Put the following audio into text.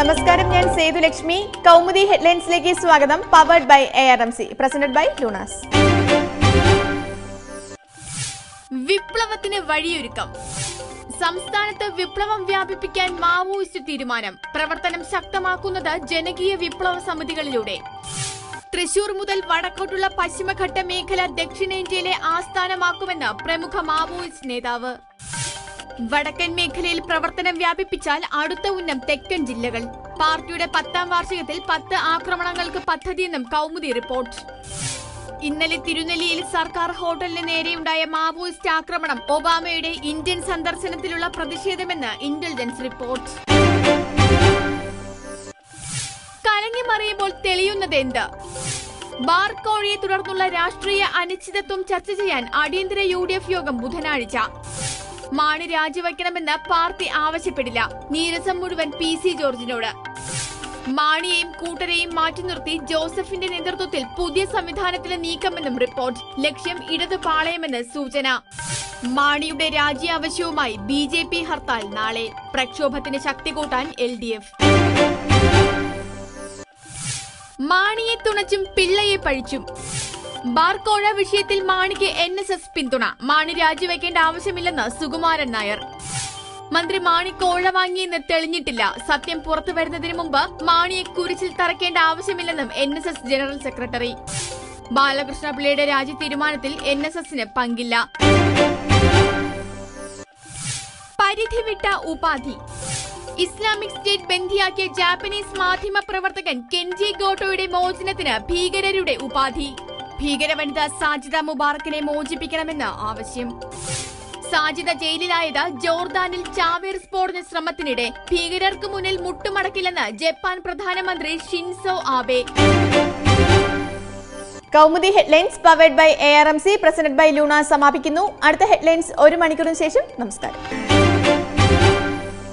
നമസ്കാരം ഞാൻ സേതുലക്ഷ്മി കൗമുദി ഹെഡ്ലൈൻസിലേക്ക് സ്വാഗതം. Powered by A R M C presented by Luna's വിപ്ലവത്തിന് വഴിയൊരുക്കം. സംസ്ഥാനത്ത് വിപ്ലവം വ്യാപിപ്പിക്കാൻ മാവോയിസ്റ്റ് തീരുമാനം. പ്രവർത്തനം ശക്തമാക്കുന്നത് ജനകീയ വിപ്ലവ സമിതികളിലൂടെ. തൃശൂർ മുതൽ വടക്കോട്ടുള്ള പശ്ചിമഘട്ട മേഖല ദക്ഷിണേന്ത്യയിലെ ആസ്ഥാനമാക്കുമെന്ന് പ്രമുഖ മാവോയിസ്റ്റ് നേതാവ് വടക്കൻ മേഖലയിൽ പ്രവർത്തനം വ്യാപിപ്പിച്ചാൽ അടുത്ത ഉന്നം തെക്കൻ ജില്ലകൾ. പാർട്ടിയുടെ പത്താം വാർഷികത്തിൽ പത്ത് ആക്രമണങ്ങൾക്ക് പദ്ധതിയെന്നും കൗമുദി റിപ്പോർട്ട്. ഇന്നലെ തിരുനെല്ലിയിൽ സർക്കാർ ഹോട്ടലിന് നേരെയുണ്ടായ മാവോയിസ്റ്റ് ആക്രമണം ഒബാമയുടെ ഇന്ത്യൻ സന്ദർശനത്തിലുള്ള പ്രതിഷേധമെന്ന് ഇന്റലിജൻസ് റിപ്പോർട്ട്. കലങ്ങി മറിയുമ്പോൾ തെളിയുന്നത് എന്ത്? ബാർ കോഴിയെ തുടർന്നുള്ള രാഷ്ട്രീയ അനിശ്ചിതത്വം ചർച്ച ചെയ്യാൻ അടിയന്തര യു യോഗം ബുധനാഴ്ച. മാണി രാജിവെക്കണമെന്ന് പാർട്ടി ആവശ്യപ്പെടില്ല. നീരസം മുഴുവൻ പി സി ജോർജിനോട്. മാണിയെയും കൂട്ടരെയും മാറ്റി നിർത്തി ജോസഫിന്റെ നേതൃത്വത്തിൽ പുതിയ സംവിധാനത്തിലെ നീക്കമെന്നും റിപ്പോർട്ട്. ലക്ഷ്യം ഇടതു പാളയമെന്ന് സൂചന. മാണിയുടെ രാജി ആവശ്യവുമായി ബി ജെ പി ഹർത്താൽ നാളെ. പ്രക്ഷോഭത്തിന് ശക്തി കൂട്ടാൻ എൽ ഡി എഫ്. മാണിയെ തുണച്ചും പിള്ളയെ പഴിച്ചും. ബാർക്കോഴ വിഷയത്തിൽ മാണിക്ക് എൻ എസ് എസ് പിന്തുണ. മാണി രാജിവെക്കേണ്ട ആവശ്യമില്ലെന്ന് സുകുമാരൻ നായർ. മന്ത്രി മാണി കോഴ വാങ്ങിയെന്ന് തെളിഞ്ഞിട്ടില്ല. സത്യം പുറത്തു വരുന്നതിന് മുമ്പ് മാണിയെ കുരിശിൽ തറക്കേണ്ട ആവശ്യമില്ലെന്നും N S S general secretary. Balakrishna പിള്ളയുടെ രാജി തീരുമാനത്തിൽ എൻ എസ് എസിന് പങ്കില്ല. പരിധി വിട്ട ഉപാധി. ഇസ്ലാമിക് സ്റ്റേറ്റ് ബന്ധിയാക്കിയ ജാപ്പനീസ് മാധ്യമ പ്രവർത്തകൻ കെൻജി ഗോട്ടോയുടെ മോചനത്തിന് ഭീകരരുടെ ഉപാധി. ഭീകര വനിത സാജിദ മുബാറക്കിനെ മോചിപ്പിക്കണമെന്ന് ആവശ്യം. സാജിദ ജയിലിലായത് ജോർദാനിൽ ചാവേർ സ്ഫോടന ശ്രമത്തിനിടെ ഭീകരർക്ക് മുന്നിൽ മുട്ടുമടക്കില്ലെന്ന് ജപ്പാൻ പ്രധാനമന്ത്രി Shinzo Abe. Kaumudi headlines powered by A R M C presented by Luna സമാപിക്കുന്നു. അടുത്ത ഹെഡ്ലൈൻസ് ഒരു മണിക്കൂറിന് ശേഷം നമസ്കാരം.